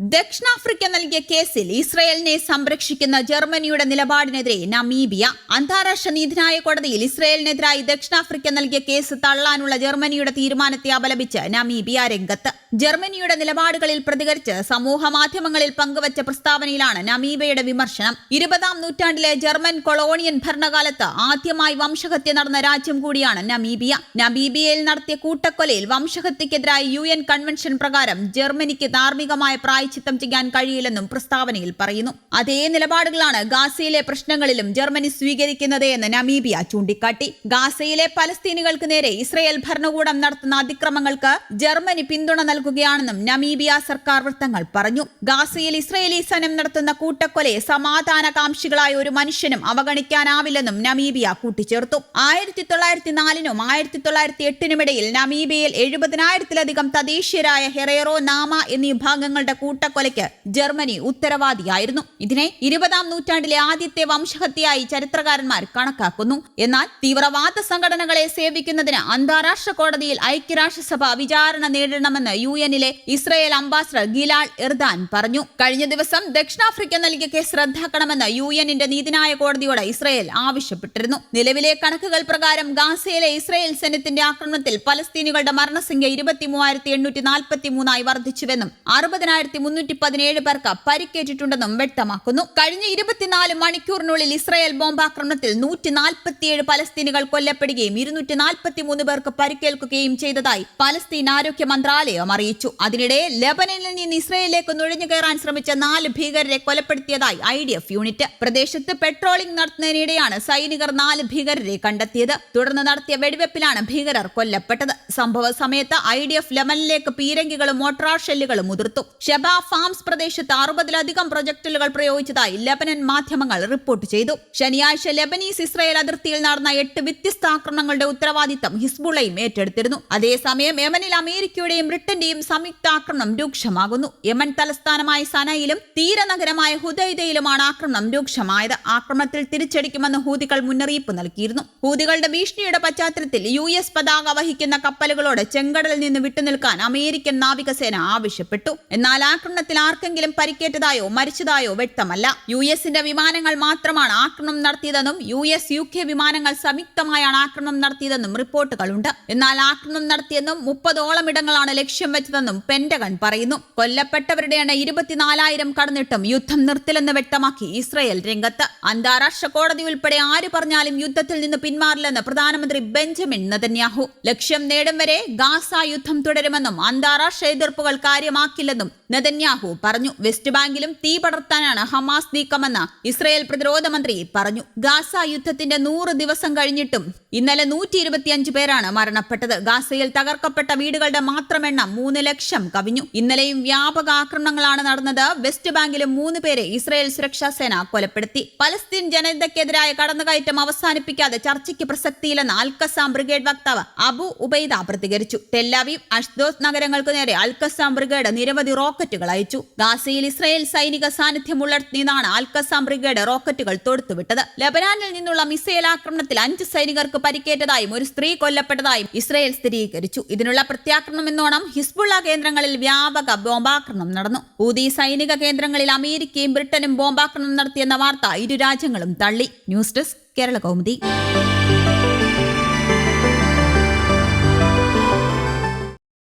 ദക്ഷിണാഫ്രിക്ക നൽകിയ കേസിൽ ഇസ്രയേലിനെ സംരക്ഷിക്കുന്ന ജർമ്മനിയുടെ നിലപാടിനെതിരെ നമീബിയ അന്താരാഷ്ട്ര നീതിന്യായ കോടതിയിൽ ഇസ്രയേലിനെതിരായി ദക്ഷിണാഫ്രിക്ക നൽകിയ കേസ് തള്ളാനുള്ള ജർമ്മനിയുടെ തീരുമാനത്തെ അപലപിച്ച് നമീബിയ രംഗത്ത് ജർമ്മനിയുടെ നിലപാടുകളിൽ പ്രതികരിച്ച് സമൂഹ മാധ്യമങ്ങളിൽ പങ്കുവച്ച പ്രസ്താവനയിലാണ് നമീബയുടെ വിമർശനം. ഇരുപതാം നൂറ്റാണ്ടിലെ ജർമ്മൻ കൊളോണിയൻ ഭരണകാലത്ത് ആദ്യമായി വംശഹത്യ നടന്ന രാജ്യം കൂടിയാണ് നമീബിയ. നമീബിയയിൽ നടത്തിയ കൂട്ടക്കൊലയിൽ വംശഹത്യക്കെതിരായ യു എൻ കൺവെൻഷൻ പ്രകാരം ജർമ്മനിക്ക് ധാർമ്മികമായ പ്രായച്ചിത്തം ചെയ്യാൻ കഴിയില്ലെന്നും പ്രസ്താവനയിൽ പറയുന്നു. അതേ നിലപാടുകളാണ് ഗാസയിലെ പ്രശ്നങ്ങളിലും ജർമ്മനി സ്വീകരിക്കുന്നത് എന്ന് നമീബിയ ചൂണ്ടിക്കാട്ടി. ഗാസയിലെ പലസ്തീനുകൾക്ക് നേരെ ഇസ്രയേൽ ഭരണകൂടം നടത്തുന്ന അതിക്രമങ്ങൾക്ക് ജർമ്മനി പിന്തുണ നൽകുകയാണെന്നും നമീബിയ സർക്കാർ വൃത്തങ്ങൾ പറഞ്ഞു. ഗാസയിൽ ഇസ്രയേലി സൈന്യം നടത്തുന്ന കൂട്ടക്കൊലയെ സമാധാനകാംക്ഷികളായ ഒരു മനുഷ്യനും അവഗണിക്കാനാവില്ലെന്നും നമീബിയ കൂട്ടിച്ചേർത്തു. ആയിരത്തി തൊള്ളായിരത്തി നാലിനും ആയിരത്തി തൊള്ളായിരത്തി എട്ടിനുമിടയിൽ നമീബിയയിൽ എഴുപതിനായിരത്തിലധികം തദ്ദേശീയരായ ഹെറേറോ നാമ എന്നീ വിഭാഗങ്ങളുടെ കൂട്ടക്കൊലയ്ക്ക് ജർമ്മനി ഉത്തരവാദിയായിരുന്നു. ഇതിനെ ഇരുപതാം നൂറ്റാണ്ടിലെ ആദ്യത്തെ വംശഹത്യയായി ചരിത്രകാരന്മാർ കണക്കാക്കുന്നു. എന്നാൽ തീവ്രവാദ സംഘടനകളെ സേവിക്കുന്നതിന് അന്താരാഷ്ട്ര കോടതിയിൽ ഐക്യരാഷ്ട്രസഭ വിചാരണ നേരിടണമെന്ന് യു എന്നിലെ ഇസ്രയേൽ അംബാസഡർ ഗിലാൽ ഇർദാൻ പറഞ്ഞു കഴിഞ്ഞ ദിവസം ദക്ഷിണാഫ്രിക്ക നൽകിയ കേസ് റദ്ദാക്കണമെന്ന് യു എന്നിന്റെ നീതിന്യായ കോടതിയോട് ഇസ്രയേൽ ആവശ്യപ്പെട്ടിരുന്നു. നിലവിലെ കണക്കുകൾ പ്രകാരം ഗാസയിലെ ഇസ്രയേൽ സൈന്യത്തിന്റെ ആക്രമണത്തിൽ പലസ്തീനുകളുടെ മരണസംഖ്യ ഇരുപത്തിമൂവായിരത്തി എണ്ണൂറ്റി നാൽപ്പത്തി മൂന്നായി വർദ്ധിച്ചുവെന്നും അറുപതിനായിരത്തി മുന്നൂറ്റി പതിനേഴ് പേർക്ക് പരിക്കേറ്റിട്ടുണ്ടെന്നും വ്യക്തമാക്കുന്നു. കഴിഞ്ഞ ഇരുപത്തിനാല് മണിക്കൂറിനുള്ളിൽ ഇസ്രയേൽ ബോംബാക്രമണത്തിൽ നൂറ്റി നാൽപ്പത്തിയേഴ് പലസ്തീനുകൾ കൊല്ലപ്പെടുകയും ഇരുന്നൂറ്റി നാൽപ്പത്തി മൂന്ന് പേർക്ക് പരിക്കേൽക്കുകയും ചെയ്തതായി പലസ്തീൻ ആരോഗ്യ മന്ത്രാലയം അറിയിച്ചു. അതിനിടെ ലെബനനിൽ നിന്ന് ഇസ്രയേലിലേക്ക് നുഴഞ്ഞു കയറാൻ ശ്രമിച്ച നാല് ഭീകരരെ കൊലപ്പെടുത്തിയതായി ഐ ഡി എഫ് യൂണിറ്റ്. പ്രദേശത്ത് പെട്രോളിംഗ് നടത്തുന്നതിനിടെയാണ് സൈനികർ നാല് ഭീകരരെ കണ്ടെത്തിയത്. തുടർന്ന് നടത്തിയ വെടിവെപ്പിലാണ് ഭീകരർ കൊല്ലപ്പെട്ടത്. സംഭവ സമയത്ത് ഐ ഡി എഫ് ലെബനിലേക്ക് പീരങ്കികളും മോട്ടോർ ഷെല്ലുകളും മുതിർത്തു. ഷെബ ഫാംസ് പ്രദേശത്ത് അറുപതിലധികം പ്രൊജക്ടലുകൾ പ്രയോഗിച്ചതായി ലെബനൻ മാധ്യമങ്ങൾ റിപ്പോർട്ട് ചെയ്തു. ശനിയാഴ്ച ലെബനീസ് ഇസ്രയേൽ അതിർത്തിയിൽ നടന്ന എട്ട് വ്യത്യസ്ത ആക്രമണങ്ങളുടെ ഉത്തരവാദിത്തം ഹിസ്ബുള്ളയും ഏറ്റെടുത്തിരുന്നു. അതേസമയം യമനിൽ അമേരിക്കയുടെയും ബ്രിട്ടന്റെയും സംയുക്ത ആക്രമണം രൂക്ഷമാകുന്നു. യമൻ തലസ്ഥാനമായ സനയിലും തീരനഗരമായ ഹുദൈദയിലുമാണ് ആക്രമണം രൂക്ഷമായത്. ആക്രമണത്തിൽ തിരിച്ചടിക്കുമെന്ന് ഹൂതികൾ മുന്നറിയിപ്പ് നൽകിയിരുന്നു. ഹൂതികളുടെ ഭീഷണിയുടെ പശ്ചാത്തലത്തിൽ യു എസ് പതാക വഹിക്കുന്ന കപ്പലുകളോട് ചെങ്കടലിൽ നിന്ന് വിട്ടുനിൽക്കാൻ അമേരിക്കൻ നാവികസേന ആവശ്യപ്പെട്ടു. എന്നാൽ ആക്രമണത്തിൽ ആർക്കെങ്കിലും പരിക്കേറ്റതായോ മരിച്ചതായോ വ്യക്തമല്ല. യു എസിന്റെ വിമാനങ്ങൾ മാത്രമാണ് ആക്രമണം നടത്തിയതെന്നും യു എസ് യു കെ വിമാനങ്ങൾ സംയുക്തമായാണ് ആക്രമണം നടത്തിയതെന്നും റിപ്പോർട്ടുകളുണ്ട്. എന്നാൽ ആക്രമണം നടത്തിയെന്നും മുപ്പതോളം ഇടങ്ങളാണ് ലക്ഷ്യം വെച്ചതെന്നും പെന്റഗൺ പറയുന്നു. കൊല്ലപ്പെട്ടവരുടെ എണ്ണ ഇരുപത്തിനാലായിരം കടന്നിട്ടും യുദ്ധം നിർത്തില്ലെന്ന് വ്യക്തമാക്കി ഇസ്രയേൽ രംഗത്ത്. അന്താരാഷ്ട്ര കോടതി ഉൾപ്പെടെ ആര് പറഞ്ഞാലും യുദ്ധത്തിൽ നിന്ന് പിന്മാറില്ലെന്ന് പ്രധാനമന്ത്രി ബെഞ്ചമിൻ നെതന്യാഹു. ലക്ഷ്യം നേടും വരെ ഗാസ യുദ്ധം തുടരുമെന്നും അന്താരാഷ്ട്ര എതിർപ്പുകൾ കാര്യമാക്കില്ലെന്നും നെതന്യാഹു പറഞ്ഞു. വെസ്റ്റ് ബാങ്കിലും തീ പടർത്താനാണ് ഹമാസ് നീക്കമെന്ന് ഇസ്രയേൽ പ്രതിരോധ മന്ത്രി പറഞ്ഞു. ഗാസ യുദ്ധത്തിന്റെ നൂറ് ദിവസം കഴിഞ്ഞിട്ടും ഇന്നലെ നൂറ്റി പേരാണ് മരണപ്പെട്ടത്. ഗാസയിൽ തകർക്കപ്പെട്ട വീടുകളുടെ മാത്രം എണ്ണം മൂന്ന് ലക്ഷം കവിഞ്ഞു. ഇന്നലെയും വ്യാപക ആക്രമണങ്ങളാണ് നടന്നത്. വെസ്റ്റ് ബാങ്കിലെ മൂന്ന് പേരെ ഇസ്രായേൽ സുരക്ഷാ സേന കൊലപ്പെടുത്തി. പലസ്തീൻ ജനതയ്ക്കെതിരായ കടന്നുകയറ്റം അവസാനിപ്പിക്കാതെ ചർച്ചയ്ക്ക് പ്രസക്തിയില്ലെന്ന് അൽക്കസാം ബ്രിഗേഡ് വക്താവ് അബു ഉബൈദ പ്രതികരിച്ചു. ടെല്ലാവീവ് അഷ്ദോസ് നഗരങ്ങൾക്കു നേരെ അൽക്കസാം ബ്രിഗേഡ് നിരവധി റോക്കറ്റുകൾ അയച്ചു. ഗാസയിൽ ഇസ്രായേൽ സൈനിക സാന്നിധ്യമുള്ളിടത്തുനിന്നാണ് അൽക്കസാം ബ്രിഗേഡ് റോക്കറ്റുകൾ തൊടുത്തുവിട്ടത്. ലബനാനിൽ നിന്നുള്ള മിസൈൽ ആക്രമണത്തിൽ അഞ്ച് സൈനികർക്ക് പരിക്കേറ്റതായും ഒരു സ്ത്രീ കൊല്ലപ്പെട്ടതായും ഇസ്രായേൽ സ്ഥിരീകരിച്ചു. ഇതിനുള്ള പ്രത്യാക്രമണം എന്നോണം ഹിസ്ബുള്ള കേന്ദ്രങ്ങളിൽ വ്യാപക ബോംബാക്രമണം നടന്നു. ഊതി സൈനിക കേന്ദ്രങ്ങളിൽ അമേരിക്കയും ബ്രിട്ടനും ബോംബാക്രമണം നടത്തിയെന്ന വാർത്ത ഇരു രാജ്യങ്ങളും തള്ളി. News desk Kerala Kaumudi.